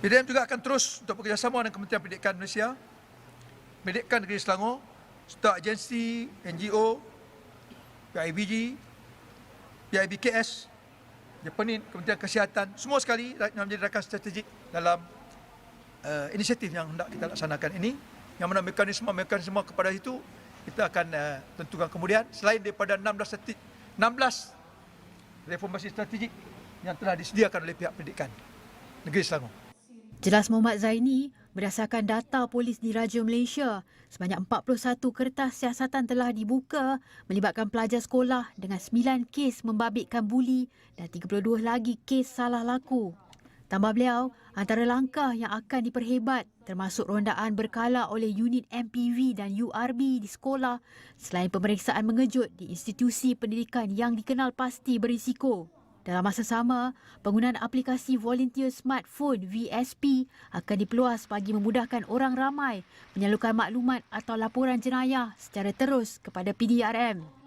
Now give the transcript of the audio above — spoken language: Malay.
PDM juga akan terus untuk bekerjasama dengan Kementerian Pendidikan Malaysia, Pendidikan Negeri Selangor, serta agensi, NGO, PIBG, PIBKS, Japanin, Kementerian Kesihatan, semua sekali yang menjadi rakan strategik dalam uh, inisiatif yang hendak kita laksanakan ini. Yang mana mekanisme-mekanisme kepada itu kita akan uh, tentukan kemudian selain daripada 16 strategi, 16 reformasi strategik yang telah disediakan oleh pihak pendidikan negeri Selangor. Jelas Muhammad Zaini, berdasarkan data polis di Raja Malaysia, sebanyak 41 kertas siasatan telah dibuka melibatkan pelajar sekolah dengan 9 kes membabitkan buli dan 32 lagi kes salah laku. Tambah beliau, antara langkah yang akan diperhebat termasuk rondaan berkala oleh unit MPV dan URB di sekolah selain pemeriksaan mengejut di institusi pendidikan yang dikenal pasti berisiko. Dalam masa sama, penggunaan aplikasi Volunteer Smartphone VSP akan dipeluas bagi memudahkan orang ramai menyalurkan maklumat atau laporan jenayah secara terus kepada PDRM.